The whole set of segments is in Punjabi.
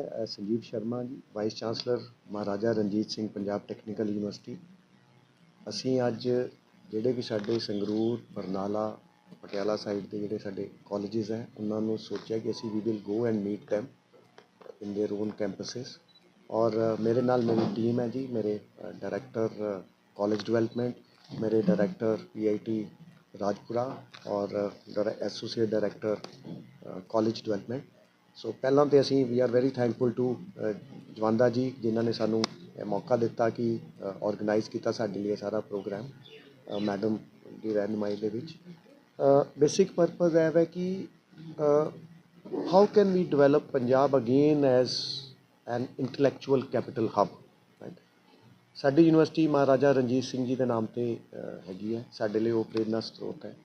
ਅ, Sanjeev Sharma ji vice chancellor Maharaja Ranjit Singh Punjab technical university ਅਸੀਂ ਅੱਜ ਜਿਹੜੇ ਵੀ ਸਾਡੇ ਸੰਗਰੂਰ ਬਰਨਾਲਾ ਪਟਿਆਲਾ ਸਾਈਡ ਦੇ ਜਿਹੜੇ ਸਾਡੇ ਕਾਲਜਸ ਹੈ ਉਹਨਾਂ ਨੂੰ ਸੋਚਿਆ ਕਿ ਅਸੀਂ we will go and meet them in their own campuses ਔਰ ਅ, ਮੇਰੇ ਨਾਲ ਮੇਰੀ ਟੀਮ ਹੈ ਜੀ ਮੇਰੇ ਡਾਇਰੈਕਟਰ ਕਾਲਜ ਡਿਵੈਲਪਮੈਂਟ ਮੇਰੇ ਡਾਇਰੈਕਟਰ ਪੀਆਈਟੀ ਰਾਜਪੁਰਾ ਔਰ associate director college development so ਪਹਿਲਾਂ ਤੇ ਅਸੀਂ we are very thankful to Jawanda ji ਜਿਨ੍ਹਾਂ ਨੇ ਸਾਨੂੰ ਇਹ ਮੌਕਾ ਦਿੱਤਾ ਕਿ ਆਰਗੇਨਾਈਜ਼ ਕੀਤਾ ਸਾਡੇ ਲਈ ਇਹ ਸਾਰਾ ਪ੍ਰੋਗਰਾਮ ਮੈਡਮ ਦੀ ਰਹਿਨੁਮਾਈ ਦੇ ਵਿੱਚ। ਬੇਸਿਕ ਪਰਪਸ ਇਹ ਹੈ ਕਿ how can we develop Punjab again as an intellectual capital hub right ਸਾਡੀ ਯੂਨੀਵਰਸਿਟੀ ਮਹਾਰਾਜਾ ਰਣਜੀਤ ਸਿੰਘ ਜੀ ਦੇ ਨਾਮ ਤੇ ਹੈਗੀ ਹੈ। ਸਾਡੇ ਲਈ ਉਹ ਪ੍ਰੇਰਨਾ ਸਰੋਤ ਹੈ।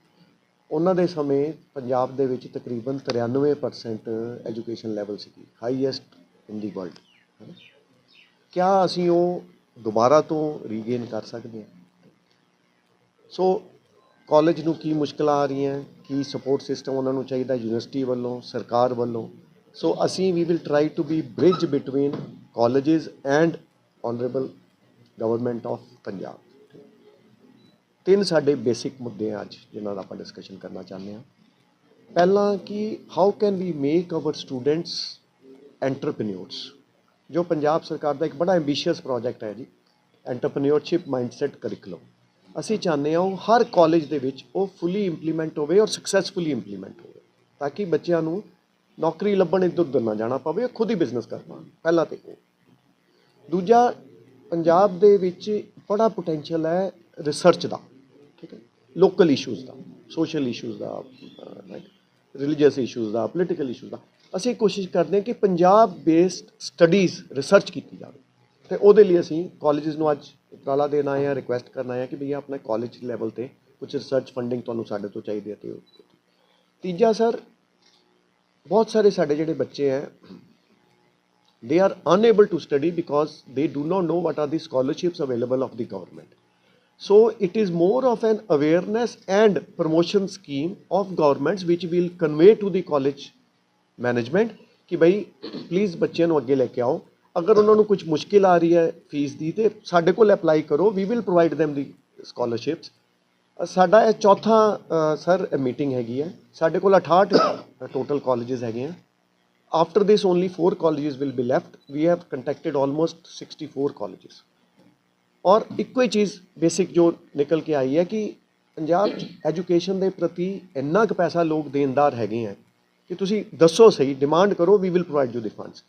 ਉਹਨਾਂ ਦੇ ਸਮੇਂ ਪੰਜਾਬ ਦੇ ਵਿੱਚ ਤਕਰੀਬਨ 93% ਐਜੂਕੇਸ਼ਨ ਲੈਵਲ ਸੀਗੀ ਹਾਈਐਸਟ ਇਨ ਦੀ ਵਰਲਡ ਹੈ ਕਿਆ ਅਸੀਂ ਉਹ ਦੁਬਾਰਾ ਤੋਂ ਰੀਗੇਨ ਕਰ ਸਕਦੇ ਹਾਂ? ਸੋ ਕਾਲਜ ਨੂੰ ਕੀ ਮੁਸ਼ਕਲਾਂ ਆ ਰਹੀਆਂ, ਕੀ ਸਪੋਰਟ ਸਿਸਟਮ ਉਹਨਾਂ ਨੂੰ ਚਾਹੀਦਾ ਯੂਨੀਵਰਸਿਟੀ ਵੱਲੋਂ, ਸਰਕਾਰ ਵੱਲੋਂ? ਸੋ ਅਸੀਂ we will try to be bridge between colleges and honourable government of Punjab ਤਿੰਨ ਸਾਡੇ ਬੇਸਿਕ ਮੁੱਦੇ ਆ ਅੱਜ, ਜਿਨ੍ਹਾਂ ਦਾ ਆਪਾਂ ਡਿਸਕਸ਼ਨ ਕਰਨਾ ਚਾਹੁੰਦੇ ਹਾਂ। ਪਹਿਲਾਂ ਕਿ how can we make our students entrepreneurs ਜੋ ਪੰਜਾਬ ਸਰਕਾਰ ਦਾ ਇੱਕ ਬੜਾ ਐਂਬੀਸ਼ੀਅਸ ਪ੍ਰੋਜੈਕਟ ਹੈ ਜੀ ਐਂਟਰਪ੍ਰੀਨਿਓਰਸ਼ਿਪ ਮਾਈਂਡਸੈਟ ਕਰਿਕੂਲਮ ਅਸੀਂ ਚਾਹੁੰਦੇ ਹਾਂ ਉਹ ਹਰ ਕਾਲਜ ਦੇ ਵਿੱਚ ਉਹ ਫੁੱਲੀ ਇੰਪਲੀਮੈਂਟ ਹੋਵੇ ਔਰ ਸਕਸੈਸਫੁਲੀ ਇੰਪਲੀਮੈਂਟ ਹੋਵੇ, ਤਾਂ ਕਿ ਬੱਚਿਆਂ ਨੂੰ ਨੌਕਰੀ ਲੱਭਣ ਇੱਧਰ ਉੱਧਰ ਨਾ ਜਾਣਾ ਪਵੇ, ਉਹ ਖੁਦ ਹੀ ਬਿਜ਼ਨਸ ਕਰ ਪਾਉਣ, ਪਹਿਲਾ ਤੇ ਉਹ। ਦੂਜਾ, ਪੰਜਾਬ ਦੇ ਵਿੱਚ ਬੜਾ ਪੋਟੈਂਸ਼ੀਅਲ ਹੈ ਰਿਸਰਚ ਦਾ। ਠੀਕ ਹੈ ਲੋਕਲ ਇਸ਼ੂਜ਼ ਦਾ ਸੋਸ਼ਲ ਇਸ਼ੂਜ਼ ਦਾ ਰਿਲੀਜੀਅਸ ਇਸ਼ੂਜ਼ ਦਾ ਪੋਲੀਟੀਕਲ ਇਸ਼ੂਜ਼ ਦਾ। ਅਸੀਂ ਕੋਸ਼ਿਸ਼ ਕਰਦੇ ਹਾਂ ਕਿ ਪੰਜਾਬ ਬੇਸਡ ਸਟੱਡੀਜ਼ ਰਿਸਰਚ ਕੀਤੀ ਜਾਵੇ। ਤੇ ਉਹਦੇ ਲਈ ਅਸੀਂ ਕਾਲਜਸ ਨੂੰ ਅੱਜ ਉਪਰਾਲਾ ਦੇਣਾ ਆਏ ਰਿਕੁਐਸਟ ਕਰਨਾ ਆਏ ਕਿ ਭਈਆ ਆਪਣੇ ਕਾਲਜ ਲੈਵਲ ਤੇ ਕੁਝ ਰਿਸਰਚ ਫੰਡਿੰਗ ਤੁਹਾਨੂੰ ਸਾਡੇ ਤੋਂ ਚਾਹੀਦੀ ਹੈ ਤੇ ਤੀਜਾ ਸਰ, ਬਹੁਤ ਸਾਰੇ ਸਾਡੇ ਜਿਹੜੇ ਬੱਚੇ ਹੈ, they are unable to study because they do not know what are the scholarships available of the government so it is more of an awareness and promotion scheme of governments which will convey to the college management ਕਿ ਭਾਈ ਪਲੀਜ਼ ਬੱਚਿਆਂ ਨੂੰ ਅੱਗੇ ਲੈ ਕੇ ਆਓ ਅਗਰ ਉਹਨਾਂ ਨੂੰ ਕੁਝ ਮੁਸ਼ਕਿਲ ਆ ਰਹੀ ਹੈ ਫੀਸ ਦੀ ਤੇ ਸਾਡੇ ਕੋਲ ਅਪਲਾਈ ਕਰੋ we will provide them the scholarships uh, ਸਾਡਾ ਇਹ ਚੌਥਾ ਸਰ ਮੀਟਿੰਗ ਹੈਗੀ ਹੈ ਸਾਡੇ ਕੋਲ 68 ਟੋਟਲ ਕਾਲਜਸ ਹੈਗੇ ਆ after this only four colleges will be left we have contacted almost 64 colleges ਔਰ ਇੱਕੋ ਹੀ ਚੀਜ਼ ਬੇਸਿਕ ਜੋ ਨਿਕਲ ਕੇ ਆਈ ਹੈ ਕਿ ਪੰਜਾਬ ਐਜੂਕੇਸ਼ਨ ਦੇ ਪ੍ਰਤੀ ਇੰਨਾ ਕੁ ਪੈਸਾ ਲੋਕ ਦੇਣਦਾਰ ਹੈਗੇ ਆ ਕਿ ਤੁਸੀਂ ਦੱਸੋ ਸਹੀ ਡਿਮਾਂਡ ਕਰੋ we will provide you the funds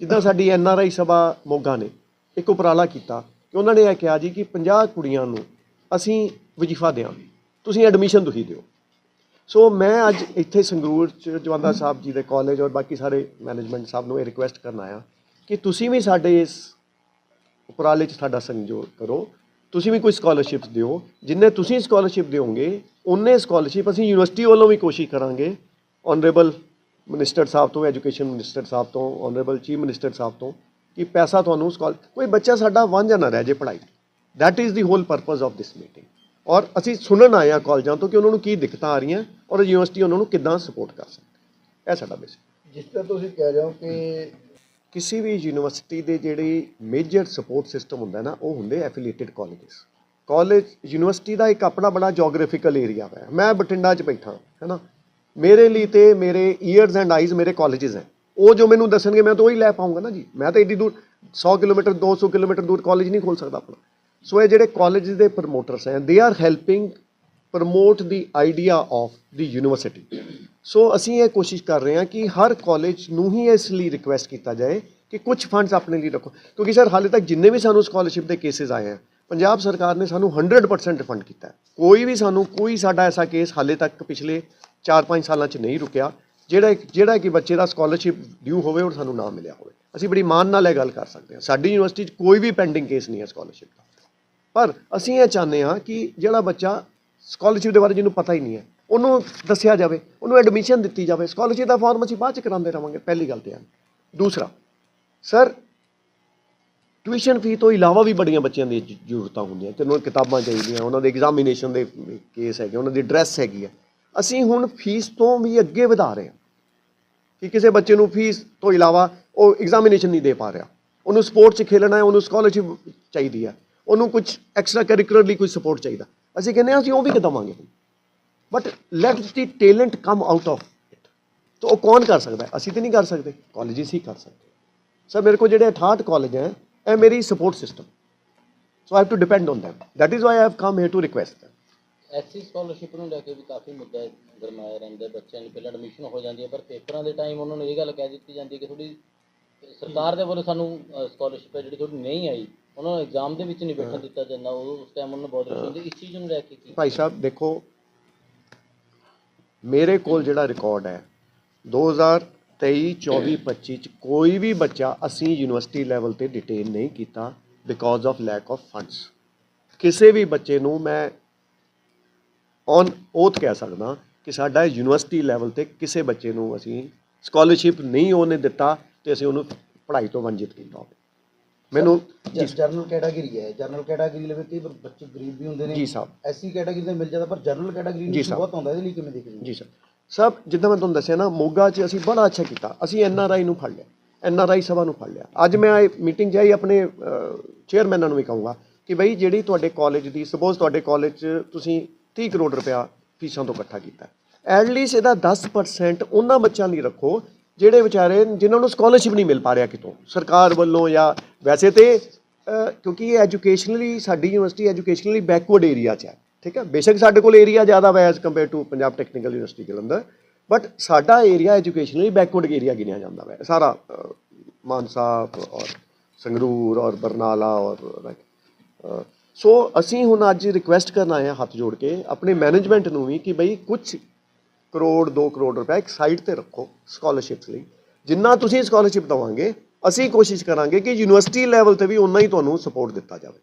ਜਿੱਦਾਂ ਸਾਡੀ ਐਨ ਆਰ ਆਈ ਸਭਾ ਮੋਗਾ ਨੇ ਇੱਕ ਉਪਰਾਲਾ ਕੀਤਾ ਕਿ ਉਹਨਾਂ ਨੇ ਇਹ ਕਿਹਾ ਜੀ ਕਿ 50 ਕੁੜੀਆਂ ਨੂੰ ਅਸੀਂ ਵਜ਼ੀਫਾ ਦਿਆਂਗੇ, ਤੁਸੀਂ ਐਡਮਿਸ਼ਨ ਤੁਸੀਂ ਦਿਓ। ਸੋ ਮੈਂ ਅੱਜ ਇੱਥੇ ਸੰਗਰੂਰ ਚ ਜਵੰਦਾ ਸਾਹਿਬ ਜੀ ਦੇ ਕਾਲਜ ਔਰ ਬਾਕੀ ਸਾਰੇ ਮੈਨੇਜਮੈਂਟ ਸਾਹਿਬ ਨੂੰ ਇਹ ਰਿਕੁਐਸਟ ਕਰਨ ਆਇਆ ਕਿ ਤੁਸੀਂ ਵੀ ਸਾਡੇ ਇਸ ਉਪਰਾਲੇ 'ਚ ਸਾਡਾ ਸੰਯੋਗ ਕਰੋ। ਤੁਸੀਂ ਵੀ ਕੋਈ ਸਕਾਲਰਸ਼ਿਪਸ ਦਿਓ। ਜਿੰਨੇ ਤੁਸੀਂ ਸਕਾਲਰਸ਼ਿਪ ਦਿਓਗੇ ਉਨੇ ਸਕਾਲਰਸ਼ਿਪ ਅਸੀਂ ਯੂਨੀਵਰਸਿਟੀ ਵੱਲੋਂ ਵੀ ਕੋਸ਼ਿਸ਼ ਕਰਾਂਗੇ। ਆਨਰੇਬਲ ਮਿਨਿਸਟਰ ਸਾਹਿਬ ਤੋਂ ਐਜੂਕੇਸ਼ਨ ਮਿਨਿਸਟਰ ਸਾਹਿਬ ਤੋਂ ਆਨਰੇਬਲ ਚੀਫ ਮਿਨਿਸਟਰ ਸਾਹਿਬ ਤੋਂ ਕਿ ਪੈਸਾ ਤੁਹਾਨੂੰ ਸਕਾਲ, ਕੋਈ ਬੱਚਾ ਸਾਡਾ ਵਾਂਝਾ ਨਾ ਰਹਿ ਜੇ ਪੜ੍ਹਾਈ that is the whole purpose of this meeting ਔਰ ਅਸੀਂ ਸੁਣਨ ਆਏ ਹਾਂ ਕਾਲਜਾਂ ਤੋਂ ਕਿ ਉਹਨਾਂ ਨੂੰ ਕੀ ਦਿੱਕਤਾਂ ਆ ਰਹੀਆਂ ਔਰ ਯੂਨੀਵਰਸਿਟੀ ਉਹਨਾਂ ਨੂੰ ਕਿੱਦਾਂ ਸਪੋਰਟ ਕਰ ਸਕਦੀ। ਇਹ ਸਾਡਾ ਬੇਸਿਕ ਜਿਸ ਤਰ੍ਹਾਂ ਤੁਸੀਂ ਕਹਿ ਰਹੇ ਹੋ ਕਿ ਕਿਸੇ ਵੀ ਯੂਨੀਵਰਸਿਟੀ ਦੇ ਜਿਹੜੇ ਮੇਜਰ ਸਪੋਰਟ ਸਿਸਟਮ ਹੁੰਦਾ ਨਾ, ਉਹ ਹੁੰਦੇ ਐਫੀਲੀਏਟਿਡ ਕਾਲਜਸ ਕਾਲਜ ਯੂਨੀਵਰਸਿਟੀ ਦਾ ਇੱਕ ਆਪਣਾ ਬੜਾ ਜੀਓਗ੍ਰਾਫਿਕਲ ਏਰੀਆ ਹੈ ਮੈਂ ਬਠਿੰਡਾ 'ਚ ਬੈਠਾ ਹੈ ਨਾ ਮੇਰੇ ਲਈ ਤੇ ਮੇਰੇ ਈਅਰਸ ਐਂਡ ਆਈਜ਼ ਮੇਰੇ ਕਾਲਜਸ ਹੈ। ਉਹ ਜੋ ਮੈਨੂੰ ਦੱਸਣਗੇ, ਮੈਂ ਤਾਂ ਉਹੀ ਲੈ ਪਾਉਂਗਾ ਨਾ ਜੀ। ਮੈਂ ਤਾਂ ਏਡੀ ਦੂਰ 100 ਕਿਲੋਮੀਟਰ 200 ਕਿਲੋਮੀਟਰ ਦੂਰ ਕਾਲਜ ਨਹੀਂ ਖੋਲ ਸਕਦਾ ਆਪਣਾ। ਸੋ ਇਹ ਜਿਹੜੇ ਕਾਲਜ ਦੇ ਪ੍ਰਮੋਟਰਸ ਹੈ they are helping promote the idea of the university so ਅਸੀਂ ਇਹ ਕੋਸ਼ਿਸ਼ ਕਰ ਰਹੇ ਹਾਂ ਕਿ ਹਰ ਕਾਲਜ ਨੂੰ ਹੀ ਇਸ ਲਈ ਰਿਕੁਐਸਟ ਕੀਤਾ ਜਾਏ ਕਿ ਕੁਝ ਫੰਡਸ ਆਪਣੇ ਲਈ ਰੱਖੋ। ਕਿਉਂਕਿ ਸਰ ਹਾਲੇ ਤੱਕ ਜਿੰਨੇ ਵੀ ਸਾਨੂੰ ਸਕਾਲਰਸ਼ਿਪ ਦੇ ਕੇਸਿਸ ਆਏ ਆ, ਪੰਜਾਬ ਸਰਕਾਰ ਨੇ ਸਾਨੂੰ 100% ਰਿਫੰਡ ਕੀਤਾ ਕੋਈ ਵੀ ਸਾਨੂੰ, ਕੋਈ ਸਾਡਾ ਐਸਾ ਕੇਸ ਹਾਲੇ ਤੱਕ ਪਿਛਲੇ 4-5 ਸਾਲਾਂ 'ਚ ਨਹੀਂ ਰੁਕਿਆ, ਜਿਹੜਾ ਜਿਹੜਾ ਕਿ ਬੱਚੇ ਦਾ ਸਕਾਲਰਸ਼ਿਪ ਡਿਊ ਹੋਵੇ ਔਰ ਸਾਨੂੰ ਨਾ ਮਿਲਿਆ ਹੋਵੇ। ਅਸੀਂ ਬੜੀ ਮਾਣ ਨਾਲ ਇਹ ਗੱਲ ਕਰ ਸਕਦੇ ਹਾਂ। ਸਾਡੀ ਯੂਨੀਵਰਸਿਟੀ 'ਚ ਕੋਈ ਵੀ ਪੈਂਡਿੰਗ ਕੇਸ ਨਹੀਂ ਹੈ ਸਕਾਲਰਸ਼ਿਪ ਦਾ। ਪਰ ਅਸੀਂ ਇਹ ਚਾਹੁੰਦੇ ਹਾਂ ਕਿ ਜਿਹੜਾ ਬੱਚਾ ਸਕਾਲਰਸ਼ਿਪ ਦੇ ਬਾਰੇ ਜਿਹਨੂੰ ਪਤਾ ਹੀ ਨਹੀਂ ਹੈ, ਉਹਨੂੰ ਦੱਸਿਆ ਜਾਵੇ, ਉਹਨੂੰ ਐਡਮਿਸ਼ਨ ਦਿੱਤੀ ਜਾਵੇ। ਸਕਾਲਰਸ਼ਿਪ ਦਾ ਫਾਰਮ ਅਸੀਂ ਬਾਅਦ ਚ ਕਰਾਉਂਦੇ ਰਵਾਂਗੇ, ਪਹਿਲੀ ਗੱਲ ਤੇ ਹੈ ਦੂਸਰਾ ਸਰ ਟਿਊਸ਼ਨ ਫੀ ਤੋਂ ਇਲਾਵਾ ਵੀ ਬੜੀਆਂ ਬੱਚਿਆਂ ਦੀ ਜ਼ਰੂਰਤਾਂ ਹੁੰਦੀਆਂ। ਤੇ ਉਹਨਾਂ ਨੂੰ ਕਿਤਾਬਾਂ ਚਾਹੀਦੀਆਂ, ਉਹਨਾਂ ਦੇ ਐਗਜ਼ਾਮੀਨੇਸ਼ਨ ਦੇ ਕੇਸ ਹੈਗੇ, ਉਹਨਾਂ ਦੀ ਡਰੈਸ ਹੈਗੀ ਹੈ ਅਸੀਂ ਹੁਣ ਫੀਸ ਤੋਂ ਵੀ ਅੱਗੇ ਵਧਾ ਰਹੇ ਹਾਂ ਕਿ ਕਿਸੇ ਬੱਚੇ ਨੂੰ ਫੀਸ ਤੋਂ ਇਲਾਵਾ ਉਹ ਐਗਜ਼ਾਮੀਨੇਸ਼ਨ ਨਹੀਂ ਦੇ ਪਾ ਰਿਹਾ। ਉਹਨੂੰ ਸਪੋਰਟਸ 'ਚ ਖੇਲਣਾ ਹੈ, ਉਹਨੂੰ ਸਕਾਲਰਸ਼ਿਪ ਚਾਹੀਦੀ ਹੈ ਉਹਨੂੰ ਕੁਝ ਐਕਸਟਰਾ ਕਰਿਕੂਲਰਲੀ ਕੋਈ ਸਪੋਰਟ ਚਾਹੀਦਾ। ਅਸੀਂ ਕਹਿੰਦੇ ਹਾਂ, ਅਸੀਂ ਉਹ ਵੀ ਦਵਾਂਗੇ but let the talent come out of it ਤਾਂ ਉਹ ਕੌਣ ਕਰ ਸਕਦਾ ਅਸੀਂ ਤੇ ਨਹੀਂ ਕਰ ਸਕਦੇ। ਕਾਲਜਿਸ ਹੀ ਕਰ ਸਕਦੇ। ਸਰ ਮੇਰੇ ਕੋਲ ਜਿਹੜੇ 68 ਕਾਲਜ ਹੈ ਇਹ ਮੇਰੀ support system so I have to depend on them that is why i have come here to request them SC scholarship ਨੂੰ ਲੈ ਕੇ ਵੀ ਕਾਫੀ ਮੁੱਦਾ ਗਰਮਾਇਆ ਰਹਿੰਦਾ। ਬੱਚਿਆਂ ਦੀ ਪਹਿਲਾਂ ਐਡਮਿਸ਼ਨ ਹੋ ਜਾਂਦੀ ਹੈ ਪਰ ਪੇਪਰਾਂ ਦੇ ਟਾਈਮ ਉਹਨਾਂ ਨੂੰ ਇਹ ਗੱਲ ਕਹਿ ਦਿੱਤੀ ਜਾਂਦੀ ਹੈ ਕਿ ਥੋੜੀ ਸਰਕਾਰ ਦੇ ਵੱਲੋਂ ਸਾਨੂੰ ਸਕਾਲਰਸ਼ਿਪ ਹੈ ਜਿਹੜੀ ਥੋੜੀ ਨਹੀਂ ਆਈ। ਉਹਨਾਂ ਨੂੰ ਐਗਜ਼ਾਮ ਦੇ ਵਿੱਚ ਨਹੀਂ ਬੈਠਣ ਦਿੱਤਾ ਜਾਂਦਾ ਉਹ ਉਸ ਟਾਈਮ ਉਹਨਾਂ ਨੂੰ ਬਹੁਤ ਰਸ਼ ਹੁੰਦੀ। ਇਸ ਚੀਜ਼ ਨੂੰ ਲੈ ਕੇ ਕੀ? ਭਾਈ ਸਾਹਿਬ ਦੇਖੋ ਮੇਰੇ ਕੋਲ ਜਿਹੜਾ ਰਿਕਾਰਡ ਹੈ 2023 24 25 ਚ ਕੋਈ ਵੀ ਬੱਚਾ ਅਸੀਂ ਯੂਨੀਵਰਸਿਟੀ ਲੈਵਲ ਤੇ ਡਿਟੇਨ ਨਹੀਂ ਕੀਤਾ because of lack of funds ਕਿਸੇ ਵੀ ਬੱਚੇ ਨੂੰ ਮੈਂ ਔਨ oath ਕਹਿ ਸਕਦਾ ਕਿ ਸਾਡਾ ਯੂਨੀਵਰਸਿਟੀ ਲੈਵਲ ਤੇ ਕਿਸੇ ਬੱਚੇ ਨੂੰ ਅਸੀਂ ਸਕਾਲਰਸ਼ਿਪ ਨਹੀਂ ਉਹਨੇ ਦਿੱਤਾ ਤੇ ਅਸੀਂ ਉਹਨੂੰ ਪੜ੍ਹਾਈ ਤੋਂ ਵੰਚਿਤ ਕੀਤਾ ਹੋਵੇ। ਮੈਨੂੰ ਜਨਰਲ ਕੈਟਾਗਰੀ ਹੈ। ਜਨਰਲ ਕੈਟਾਗਰੀ ਲਈ ਕਈ ਬੱਚੇ ਗਰੀਬ ਵੀ ਹੁੰਦੇ ਨੇ। ਜੀ ਸਾਹਿਬ ਐਸੀ ਕੈਟਾਗਰੀ ਦਾ ਮਿਲ ਜਾਂਦਾ ਪਰ ਜਨਰਲ ਕੈਟਾਗਰੀ ਨੂੰ ਸਾਹਿਬ। ਬਹੁਤ ਆਉਂਦਾ ਇਹਦੇ ਲਈ ਕਿਵੇਂ ਦੇਖਦੇ ਜੀ ਸਰ। ਸਭ, ਜਿੱਦਾਂ ਮੈਂ ਤੁਹਾਨੂੰ ਦੱਸਿਆ ਨਾ, ਮੋਗਾ 'ਚ ਅਸੀਂ ਬੜਾ ਅੱਛਾ ਕੀਤਾ। ਅਸੀਂ ਐਨ ਆਰ ਆਈ ਨੂੰ ਫੜ ਲਿਆ। ਐਨ ਆਰ ਆਈ ਸਭਾ ਨੂੰ ਫੜ ਲਿਆ। ਅੱਜ ਮੈਂ ਇਹ ਮੀਟਿੰਗ 'ਚ ਆਈ, ਆਪਣੇ ਚੇਅਰਮੈਨਾਂ ਨੂੰ ਵੀ ਕਹੂੰਗਾ ਕਿ ਬਈ ਜਿਹੜੀ ਤੁਹਾਡੇ ਕਾਲਜ ਦੀ ਸਪੋਜ਼ ਤੁਹਾਡੇ ਕਾਲਜ 'ਚ ਤੁਸੀਂ 30 ਕਰੋੜ ਰੁਪਇਆ ਫੀਸਾਂ ਤੋਂ ਇਕੱਠਾ ਕੀਤਾ। ਐਟਲੀਸਟ ਇਹਦਾ 10% ਉਹਨਾਂ ਬੱਚਿਆਂ ਲਈ ਰੱਖੋ, ਜਿਹੜੇ ਵਿਚਾਰੇ, ਜਿਨ੍ਹਾਂ ਨੂੰ ਸਕਾਲਰਸ਼ਿਪ ਨਹੀਂ ਮਿਲ ਪਾ ਰਿਹਾ ਕਿਤੋਂ। ਸਰਕਾਰ ਵੱਲੋਂ ਜਾਂ ਵੈਸੇ ਤੇ ਕਿਉਂਕਿ ਇਹ ਐਜੂਕੇਸ਼ਨਲੀ ਸਾਡੀ ਯੂਨੀਵਰਸਿਟੀ ਐਜੂਕੇਸ਼ਨਲੀ ਬੈਕਵਰਡ ਏਰੀਆ 'ਚ ਹੈ। ਠੀਕ ਹੈ? ਬੇਸ਼ੱਕ ਸਾਡੇ ਕੋਲ ਏਰੀਆ ਜ਼ਿਆਦਾ ਵਾ as compare to Punjab technical university Jalandhar but ਸਾਡਾ ਏਰੀਆ ਐਜੂਕੇਸ਼ਨਲੀ ਬੈਕਵਰਡ ਏਰੀਆ ਗਿਣਿਆ ਜਾਂਦਾ ਹੈ ਸਾਰਾ ਮਾਨਸਾ ਔਰ ਸੰਗਰੂਰ ਔਰ ਬਰਨਾਲਾ ਔਰ ਸੋ ਅਸੀਂ ਹੁਣ ਅੱਜ ਰਿਕੁਐਸਟ ਕਰਨ ਆਏ ਹਾਂ ਹੱਥ ਜੋੜ ਕੇ ਆਪਣੇ ਮੈਨੇਜਮੈਂਟ ਨੂੰ ਵੀ ਕਿ ਬਈ ਕੁਝ ਕਰੋੜ 2 ਕਰੋੜ ਰੁਪਏ ਇੱਕ ਸਾਈਡ ਤੇ ਰੱਖੋ ਸਕਾਲਰਸ਼ਿਪਸ ਲਈ। ਜਿੰਨਾ ਤੁਸੀਂ ਸਕਾਲਰਸ਼ਿਪ ਦਵਾਂਗੇ, ਅਸੀਂ ਕੋਸ਼ਿਸ਼ ਕਰਾਂਗੇ ਕਿ ਯੂਨੀਵਰਸਿਟੀ ਲੈਵਲ ਤੇ ਵੀ ਉਨਾ ਹੀ ਤੁਹਾਨੂੰ ਸਪੋਰਟ ਦਿੱਤਾ ਜਾਵੇ।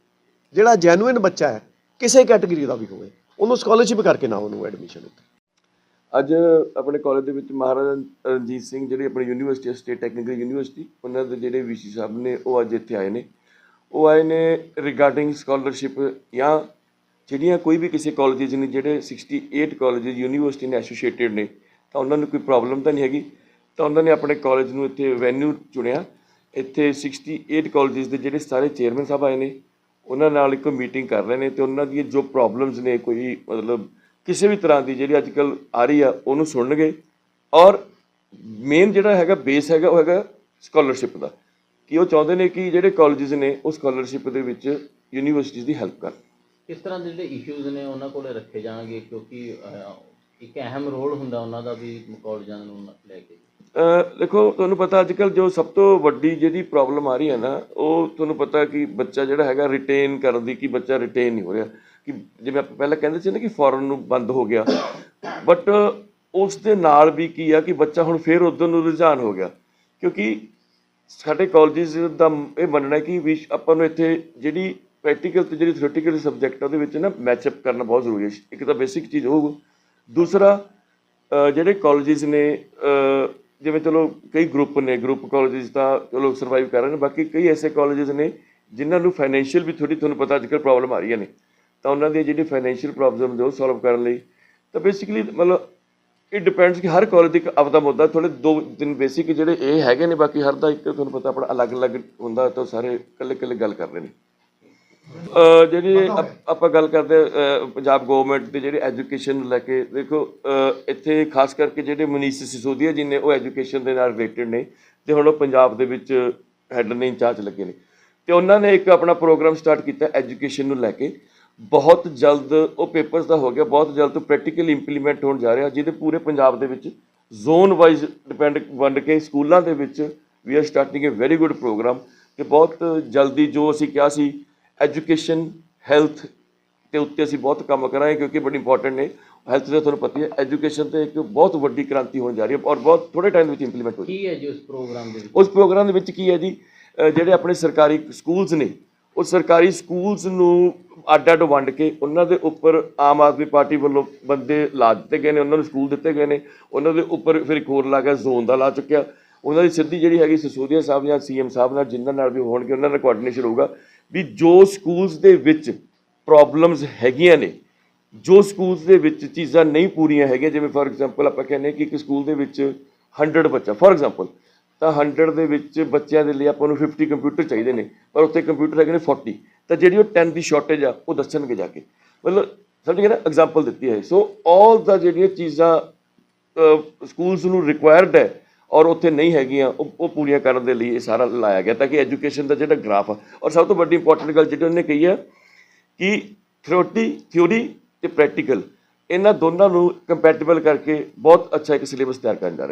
ਜਿਹੜਾ ਜੈਨੂਇਨ ਬੱਚਾ ਹੈ ਕਿਸੇ ਕੈਟਾਗਰੀ ਦਾ ਵੀ ਹੋਵੇ। ਉਹਨੂੰ ਸਕਾਲਰਸ਼ਿਪ ਕਰਕੇ ਨਾ ਉਹਨੂੰ ਐਡਮਿਸ਼ਨ ਦਿੱਤਾ ਅੱਜ ਆਪਣੇ ਕਾਲਜ ਦੇ ਵਿੱਚ ਮਹਾਰਾਜਾ ਰਣਜੀਤ ਸਿੰਘ ਜਿਹੜੀ ਆਪਣੀ ਯੂਨੀਵਰਸਿਟੀ ਸਟੇਟ ਟੈਕਨੀਕਲ ਯੂਨੀਵਰਸਿਟੀ ਉਹਨਾਂ ਦੇ ਜਿਹੜੇ ਵੀਸੀ ਸਾਹਿਬ ਨੇ, ਉਹ ਅੱਜ ਇੱਥੇ ਆਏ ਨੇ। ਉਹ ਆਏ ਨੇ ਰਿਗਾਰਡਿੰਗ ਸਕਾਲਰਸ਼ਿਪ ਜਾਂ ਜਿਹੜੀਆਂ ਕੋਈ ਵੀ ਕਿਸੇ ਕਾਲਜਿਸ ਨੇ, ਜਿਹੜੇ 68 ਕਾਲਜਿਸ ਯੂਨੀਵਰਸਿਟੀ ਨੇ ਐਸੋਸੀਏਟਿਡ ਨੇ, ਤਾਂ ਉਹਨਾਂ ਨੂੰ ਕੋਈ ਪ੍ਰੋਬਲਮ ਤਾਂ ਨਹੀਂ ਹੈਗੀ। ਤਾਂ ਉਹਨਾਂ ਨੇ ਆਪਣੇ ਕਾਲਜ ਨੂੰ ਇੱਥੇ ਵੈਨਿਊ ਚੁਣਿਆ। ਇੱਥੇ 68 ਕਾਲਜਿਸ ਦੇ ਜਿਹੜੇ ਸਾਰੇ ਚੇਅਰਮੈਨ ਸਾਹਿਬ ਆਏ ਨੇ ਉਹਨਾਂ ਨਾਲ ਇੱਕ ਮੀਟਿੰਗ ਕਰ ਰਹੇ ਨੇ ਤੇ ਉਹਨਾਂ ਦੀਆਂ ਜੋ ਪ੍ਰੋਬਲਮਸ ਨੇ ਕੋਈ ਮਤਲਬ ਕਿਸੇ ਵੀ ਤਰ੍ਹਾਂ ਦੀ ਜਿਹੜੀ ਅੱਜਕੱਲ ਆ ਰਹੀ ਆ, ਉਹਨੂੰ ਸੁਣਨਗੇ। ਔਰ ਮੇਨ ਜਿਹੜਾ ਹੈਗਾ ਬੇਸ ਹੈਗਾ, ਉਹ ਹੈਗਾ ਸਕਾਲਰਸ਼ਿਪ ਦਾ। ਕਿ ਉਹ ਚਾਹੁੰਦੇ ਨੇ ਕਿ ਜਿਹੜੇ ਕਾਲਜਿਸ ਨੇ, ਉਹ ਸਕਾਲਰਸ਼ਿਪ ਦੇ ਵਿੱਚ ਯੂਨੀਵਰਸਿਟੀਜ਼ ਦੀ ਹੈਲਪ ਕਰਨ। ਕਿਸ ਤਰ੍ਹਾਂ ਦੇ ਜਿਹੜੇ ਇਸ਼ੂਜ਼ ਨੇ, ਉਹਨਾਂ ਕੋਲੇ ਰੱਖੇ ਜਾਣਗੇ? ਕਿਉਂਕਿ ਇੱਕ ਅਹਿਮ ਰੋਲ ਹੁੰਦਾ ਉਹਨਾਂ ਦਾ ਵੀ ਕਾਲਜਾਂ ਨੂੰ ਲੈ ਕੇ। ਦੇਖੋ, ਤੁਹਾਨੂੰ ਪਤਾ ਅੱਜ ਕੱਲ ਜੋ ਸਭ ਤੋਂ ਵੱਡੀ ਜਿਹੜੀ ਪ੍ਰੋਬਲਮ ਆ ਰਹੀ ਹੈ ਨਾ, ਉਹ ਤੁਹਾਨੂੰ ਪਤਾ ਕਿ ਬੱਚਾ ਜਿਹੜਾ ਹੈਗਾ ਰਿਟੇਨ ਕਰਨ ਦੀ, ਕਿ ਬੱਚਾ ਰਿਟੇਨ ਨਹੀਂ ਹੋ ਰਿਹਾ। ਕਿ ਜਿਵੇਂ ਆਪਾਂ ਪਹਿਲਾਂ ਕਹਿੰਦੇ ਸੀ ਨਾ ਕਿ ਫੋਰਨ ਨੂੰ ਬੰਦ ਹੋ ਗਿਆ। ਬਟ ਉਸ ਦੇ ਨਾਲ ਵੀ ਕੀ ਆ ਕਿ ਬੱਚਾ ਹੁਣ ਫੇਰ ਉਧਰ ਨੂੰ ਰੁਝਾਨ ਹੋ ਗਿਆ। ਕਿਉਂਕਿ ਸਾਡੇ ਕਾਲਜਿਸ ਦਾ ਇਹ ਮੰਨਣਾ ਹੈ ਕਿ ਵੀ ਆਪਾਂ ਨੂੰ ਇੱਥੇ ਜਿਹੜੀ ਪ੍ਰੈਕਟੀਕਲ ਤੇ ਜਿਹੜੀ ਥਿਓਰੀਟੀਕਲ ਸਬਜੈਕਟ ਆ, ਉਹਦੇ ਵਿੱਚ ਨਾ ਮੈਚਅਪ ਕਰਨਾ ਬਹੁਤ ਜ਼ਰੂਰੀ ਹੈ। ਇੱਕ ਤਾਂ ਬੇਸਿਕ ਚੀਜ਼ ਹੋਊਗਾ ਦੂਸਰਾ ਜਿਹੜੇ ਕਾਲਜਿਸ ਨੇ ਜਿਵੇਂ ਚਲੋ ਕਈ ਗਰੁੱਪ ਨੇ ਗਰੁੱਪ ਕਾਲਜਿਸ ਤਾਂ ਚਲੋ ਸਰਵਾਈਵ ਕਰ ਰਹੇ ਨੇ, ਬਾਕੀ ਕਈ ਐਸੇ ਕਾਲਜਿਸ ਨੇ ਜਿਨ੍ਹਾਂ ਨੂੰ ਫਾਈਨੈਂਸ਼ੀਅਲ ਵੀ ਥੋੜੀ ਤੁਹਾਨੂੰ ਪਤਾ ਅੱਜਕੱਲ ਪ੍ਰੋਬਲਮ ਆ ਰਹੀਆਂ ਨੇ। ਤਾਂ ਉਹਨਾਂ ਦੀ ਜਿਹੜੀ ਫਾਈਨੈਂਸ਼ੀਅਲ ਪ੍ਰੋਬਲਮ ਜੋ ਸੋਲਵ ਕਰਨ ਲਈ। ਤਾਂ ਬੇਸਿਕਲੀ ਮਤਲਬ ਇਟ ਡਿਪੈਂਡਸ ਕਿ ਹਰ ਕਾਲਜ ਦੀ ਇੱਕ ਆਪਦਾ ਮੁੱਦਾ ਥੋੜੇ ਦੋ ਤਿੰਨ ਬੇਸਿਕ ਜਿਹੜੇ ਇਹ ਹੈਗੇ ਨੇ, ਬਾਕੀ ਹਰ ਦਾ ਇੱਕ ਤੁਹਾਨੂੰ ਪਤਾ ਆਪਣਾ ਅਲੱਗ-ਅਲੱਗ ਹੁੰਦਾ, ਤਾਂ ਸਾਰੇ ਇਕੱਲੇ-ਇਕੱਲੇ ਗੱਲ ਕਰ ਰਹੇ ਨੇ। ਜਿਹੜੀ ਆਪ- ਆਪਾਂ ਗੱਲ ਕਰਦੇ, ਅਹ, ਪੰਜਾਬ ਗਵਰਨਮੈਂਟ ਦੇ ਜਿਹੜੇ ਐਜੂਕੇਸ਼ਨ ਨੂੰ ਲੈ ਕੇ, ਦੇਖੋ ਇੱਥੇ ਖਾਸ ਕਰਕੇ ਜਿਹੜੇ ਮਨੀਸ਼ ਸਿਸੋਦੀਆ ਜੀ ਨੇ ਉਹ ਐਜੂਕੇਸ਼ਨ ਦੇ ਨਾਲ ਰਿਲੇਟਡ ਨੇ, ਤੇ ਹੁਣ ਉਹ ਪੰਜਾਬ ਦੇ ਵਿੱਚ ਹੈੱਡ ਨੇ ਇੰਚਾਰਜ ਲੱਗੇ ਨੇ। ਤੇ ਉਹਨਾਂ ਨੇ ਇੱਕ ਆਪਣਾ ਪ੍ਰੋਗਰਾਮ ਸਟਾਰਟ ਕੀਤਾ ਐਜੂਕੇਸ਼ਨ ਨੂੰ ਲੈ ਕੇ। ਬਹੁਤ ਜਲਦ ਉਹ ਪੇਪਰਸ ਦਾ ਹੋ ਗਿਆ, ਬਹੁਤ ਜਲਦ ਪ੍ਰੈਕਟੀਕਲ ਇੰਪਲੀਮੈਂਟ ਹੋਣ ਜਾ ਰਿਹਾ, ਜਿਹਦੇ ਪੂਰੇ ਪੰਜਾਬ ਦੇ ਵਿੱਚ ਜ਼ੋਨ ਵਾਈਜ਼ ਡਿਪੈਂਡ ਵੰਡ ਕੇ ਸਕੂਲਾਂ ਦੇ ਵਿੱਚ we are starting a very good program ਤੇ ਬਹੁਤ ਜਲਦੀ ਜੋ ਅਸੀਂ ਕਿਹਾ ਸੀ ਐਜੂਕੇਸ਼ਨ ਹੈਲਥ ਤੇ ਉੱਤੇ ਅਸੀਂ ਬਹੁਤ ਕੰਮ ਕਰਾਂਗੇ ਕਿਉਂਕਿ ਬੜੀ ਇੰਪੋਰਟੈਂਟ ਨੇ। ਹੈਲਥ ਦਾ ਤੁਹਾਨੂੰ ਪਤਾ ਹੀ ਹੈ ਐਜੂਕੇਸ਼ਨ ਤੇ ਇੱਕ ਬਹੁਤ ਵੱਡੀ ਕ੍ਰਾਂਤੀ ਹੋਣ ਜਾ ਰਹੀ ਹੈ ਔਰ ਬਹੁਤ ਥੋੜੇ ਟਾਈਮ ਵਿੱਚ ਇੰਪਲੀਮੈਂਟ ਹੋ ਕੀ ਹੈ ਜੀ ਉਸ ਪ੍ਰੋਗਰਾਮ ਦੇ ਵਿੱਚ? ਉਸ ਪ੍ਰੋਗਰਾਮ ਦੇ ਵਿੱਚ ਕੀ ਹੈ ਜੀ? ਜਿਹੜੇ ਆਪਣੇ ਸਰਕਾਰੀ ਸਕੂਲਸ ਨੇ ਉਹ ਸਰਕਾਰੀ ਸਕੂਲਸ ਨੂੰ ਅੱਡ ਅੱਡ ਵੰਡ ਕੇ ਉਹਨਾਂ ਦੇ ਉੱਪਰ ਆਮ ਆਦਮੀ ਪਾਰਟੀ ਵੱਲੋਂ ਬੰਦੇ ਲਾ ਦਿੱਤੇ ਗਏ ਨੇ ਉਹਨਾਂ ਨੂੰ ਸਕੂਲ ਦਿੱਤੇ ਗਏ ਨੇ। ਉਹਨਾਂ ਦੇ ਉੱਪਰ ਫਿਰ ਇੱਕ ਹੋਰ ਲਾ ਗਿਆ ਜ਼ੋਨ ਦਾ ਲਾ ਚੁੱਕਿਆ। ਉਹਨਾਂ ਦੀ ਸਿੱਧੀ ਜਿਹੜੀ ਹੈਗੀ ਸਸੂਰੀਆ ਸਾਹਿਬ ਜਾਂ ਸੀਐਮ ਸਾਹਿਬ ਨਾਲ ਜਿਨ੍ਹਾਂ ਨਾਲ ਵੀ ਹੋਣਗੇ ਉਹਨਾਂ ਨਾਲ ਕੋਆਰਡੀਨੇਸ਼ਨ ਹੋਊਗਾ। ਵੀ ਜੋ ਸਕੂਲਸ ਦੇ ਵਿੱਚ ਪ੍ਰੋਬਲਮਸ ਹੈਗੀਆਂ ਨੇ, ਜੋ ਸਕੂਲਸ ਦੇ ਵਿੱਚ ਚੀਜ਼ਾਂ ਨਹੀਂ ਪੂਰੀਆਂ ਹੈਗੀਆਂ, ਜਿਵੇਂ ਫੋਰ ਐਗਜ਼ਾਮਪਲ ਆਪਾਂ ਕਹਿੰਦੇ ਹਾਂ ਕਿ ਇੱਕ ਸਕੂਲ ਦੇ ਵਿੱਚ 100 ਬੱਚਾ ਫੋਰ ਐਗਜ਼ਾਮਪਲ ਤਾਂ 100 ਦੇ ਵਿੱਚ ਬੱਚਿਆਂ ਦੇ ਲਈ ਆਪਾਂ ਨੂੰ 50 ਕੰਪਿਊਟਰ ਚਾਹੀਦੇ ਨੇ, ਪਰ ਉੱਥੇ ਕੰਪਿਊਟਰ ਹੈਗੇ ਨੇ 40 ਤਾਂ ਜਿਹੜੀ ਉਹ 10 ਦੀ ਸ਼ਾਰਟੇਜ ਆ, ਉਹ ਦੱਸਣਗੇ ਜਾ ਕੇ। ਮਤਲਬ ਸਮਝ ਗਏ ਨਾ ਐਗਜ਼ਾਮਪਲ ਦਿੱਤੀ ਹੈ। ਸੋ ਆਲ ਦਾ ਜਿਹੜੀਆਂ ਚੀਜ਼ਾਂ ਸਕੂਲਸ ਨੂੰ ਰਿਕੁਆਇਰਡ ਹੈ ਔਰ ਉੱਥੇ ਨਹੀਂ ਹੈਗੀਆਂ, ਉਹ ਉਹ ਪੂਰੀਆਂ ਕਰਨ ਦੇ ਲਈ ਇਹ ਸਾਰਾ ਲਾਇਆ ਗਿਆ ਤਾਂ ਕਿ ਐਜੂਕੇਸ਼ਨ ਦਾ ਜਿਹੜਾ ਗ੍ਰਾਫ ਆ, ਔਰ ਸਭ ਤੋਂ ਵੱਡੀ ਇੰਪੋਰਟੈਂਟ ਗੱਲ ਜਿਹੜੀ ਉਹਨੇ ਕਹੀ ਹੈ ਕਿ ਥਿਓਰੀ ਥਿਊਰੀ ਤੇ ਪ੍ਰੈਕਟੀਕਲ ਇਹਨਾਂ ਦੋਨਾਂ ਨੂੰ ਕੰਪੈਟੀਬਲ ਕਰਕੇ ਬਹੁਤ ਅੱਛਾ ਇੱਕ ਸਿਲੇਬਸ ਤਿਆਰ ਕਰਨ ਜਾ ਰਹੇ